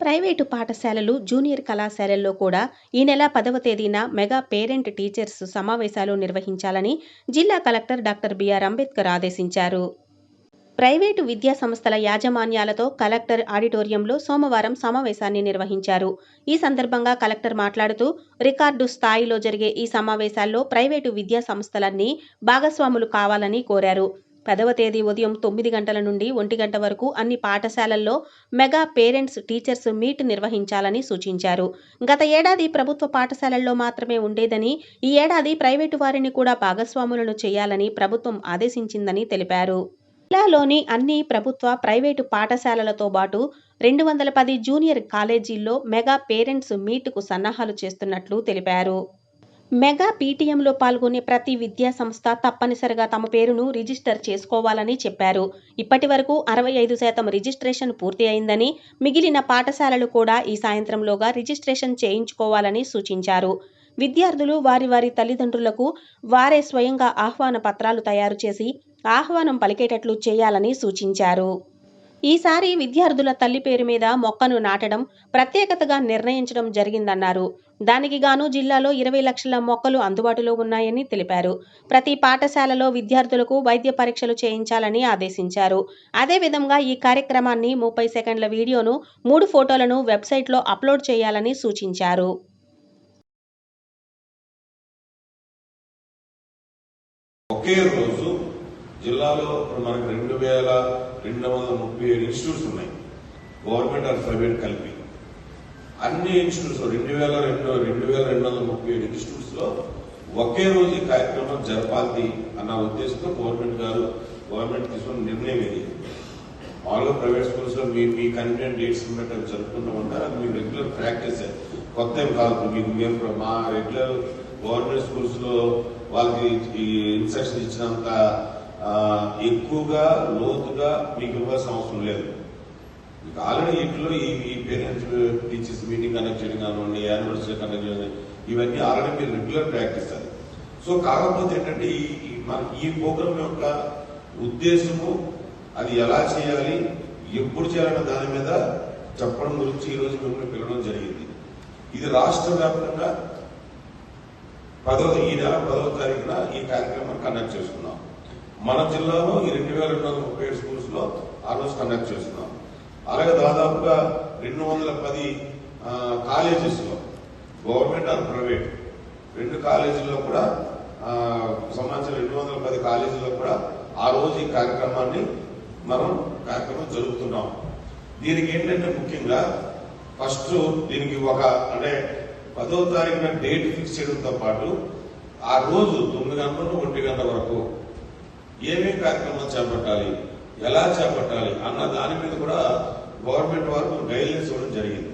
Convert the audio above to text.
Private పాఠశాలలు junior కళాశాలల్లో కూడా ఈ నెల పదవ తేదీన మెగా పేరెంట్ టీచర్స్ సమావేశాలు నిర్వహించాలని జిల్లా కలెక్టర్ డాక్టర్ బిఆర్ అంబేద్కర్ ఆదేశించారు. ప్రైవేటు విద్యా సంస్థల యాజమాన్యాలతో కలెక్టర్ ఆడిటోరియంలో సోమవారం సమావేశాన్ని నిర్వహించారు. ఈ సందర్భంగా కలెక్టర్ మాట్లాడుతూ రికార్డు స్థాయిలో జరిగే ఈ సమావేశాల్లో ప్రైవేటు విద్యా సంస్థలన్నీ భాగస్వాములు కావాలని కోరారు. పదవ తేదీ ఉదయం తొమ్మిది గంటల నుండి ఒంటి గంట వరకు అన్ని పాఠశాలల్లో మెగా పేరెంట్స్ టీచర్స్ మీట్ నిర్వహించాలని సూచించారు. గత ఏడాది ప్రభుత్వ పాఠశాలల్లో మాత్రమే ఉండేదని ఈ ఏడాది ప్రైవేటు వారిని కూడా భాగస్వాములను చేయాలని ప్రభుత్వం ఆదేశించిందని తెలిపారు. జిల్లాలోని అన్ని ప్రభుత్వ ప్రైవేటు పాఠశాలలతో పాటు రెండు వందల పది జూనియర్ కాలేజీల్లో మెగా పేరెంట్స్ మీట్కు సన్నాహాలు చేస్తున్నట్లు తెలిపారు. మెగా పీటీఎంలో పాల్గొనే ప్రతి విద్యా సంస్థ తప్పనిసరిగా తమ పేరును రిజిస్టర్ చేసుకోవాలని చెప్పారు. ఇప్పటి వరకు అరవై ఐదు శాతం రిజిస్ట్రేషన్ పూర్తి అయిందని మిగిలిన పాఠశాలలు కూడా ఈ సాయంత్రంలోగా రిజిస్ట్రేషన్ చేయించుకోవాలని సూచించారు. విద్యార్థులు వారి వారి తల్లిదండ్రులకు వారే స్వయంగా ఆహ్వాన పత్రాలు తయారు చేసి ఆహ్వానం పలికేటట్లు చేయాలని సూచించారు. ఈసారి విద్యార్థుల తల్లి పేరు మీద మొక్కను నాటడం ప్రత్యేకతగా నిర్ణయించడం జరిగిందన్నారు. దానికి గాను జిల్లాలో ఇరవై లక్షల మొక్కలు అందుబాటులో ఉన్నాయని తెలిపారు. ప్రతి పాఠశాలలో విద్యార్థులకు వైద్య పరీక్షలు చేయించాలని ఆదేశించారు. అదేవిధంగా ఈ కార్యక్రమాన్ని ముప్పై సెకండ్ల వీడియోను మూడు ఫోటోలను వెబ్సైట్లో అప్లోడ్ చేయాలని సూచించారు. ఒకే రోజు జిల్లాలో ఇప్పుడు మనకు రెండు వేల రెండు వందల ముప్పై ఏడు ఇన్స్టిట్యూట్స్ ఉన్నాయి. గవర్నమెంట్ ఆర్ ప్రైవేట్ కలిపి. అన్ని ఇన్స్టిట్యూట్స్ రెండు వేల రెండు రెండు వేల రెండు వందల ముప్పై ఏడు ఇన్స్టిట్యూట్స్లో ఒకే రోజు ఈ కార్యక్రమం జరపాలి అన్న ఉద్దేశంతో గవర్నమెంట్ గారు గవర్నమెంట్ తీసుకున్న నిర్ణయం ఇది. మామూలుగా ప్రైవేట్ స్కూల్స్లో మీ మీ కంటెంట్ డేట్స్ బట్టి జరుపుకుంటామంటే జరుపుకుంటూ ఉంటారు అది మీ రెగ్యులర్ ప్రాక్టీస్ కొత్త ఏం కాదు మీకు మేము మా రెగ్యులర్ గవర్నమెంట్ స్కూల్స్లో వాళ్ళకి ఈ ఇన్స్ట్రక్షన్ ఇచ్చినంత ఎక్కువగా లోతుగా మీకు ఇవ్వాల్సిన అవసరం లేదు. మీకు ఆల్రెడీ ఇంట్లో ఈ ఈ పేరెంట్స్ టీచర్స్ మీటింగ్ కండక్ట్ చేయడం కానివ్వండి యానివర్సరీ కండక్ట్ చేయడం ఇవన్నీ ఆల్రెడీ మీరు రెగ్యులర్ ప్రాక్టీస్ అది. సో కాకపోతే ఏంటంటే ఈ మన ఈ ప్రోగ్రామ్ యొక్క ఉద్దేశము అది ఎలా చేయాలి ఎప్పుడు చేయాలన్న దాని మీద చెప్పడం గురించి ఈ రోజు మిమ్మల్ని పిలవడం జరిగింది. ఇది రాష్ట్ర వ్యాప్తంగా పదవ ఈ నెల పదవ తారీఖున ఈ కార్యక్రమాన్ని కండక్ట్ చేసుకున్నాం. మన జిల్లాలో ఈ రెండు వేల రెండు వందల ముప్పై ఏడు స్కూల్స్లో ఆ రోజు కండక్ట్ చేస్తున్నాం. అలాగే దాదాపుగా రెండు వందల పది కాలేజెస్లో గవర్నమెంట్ ఆర్ ప్రైవేట్ రెండు కాలేజీల్లో కూడా సంబంధించిన రెండు వందల పది కాలేజీల్లో కూడా ఆ రోజు ఈ కార్యక్రమాన్ని మనం కార్యక్రమం జరుపుతున్నాం. దీనికి ఏంటంటే ముఖ్యంగా ఫస్ట్ దీనికి ఒక అంటే పదో తారీఖున డేట్ ఫిక్స్ చేయడంతో పాటు ఆ రోజు తొమ్మిది గంటల నుండి ఒంటి గంట వరకు ఏమేమి కార్యక్రమాలు చేపట్టాలి ఎలా చేపట్టాలి అన్న దాని మీద కూడా గవర్నమెంట్ వారు గైడ్లైన్స్ ఇవ్వడం జరిగింది.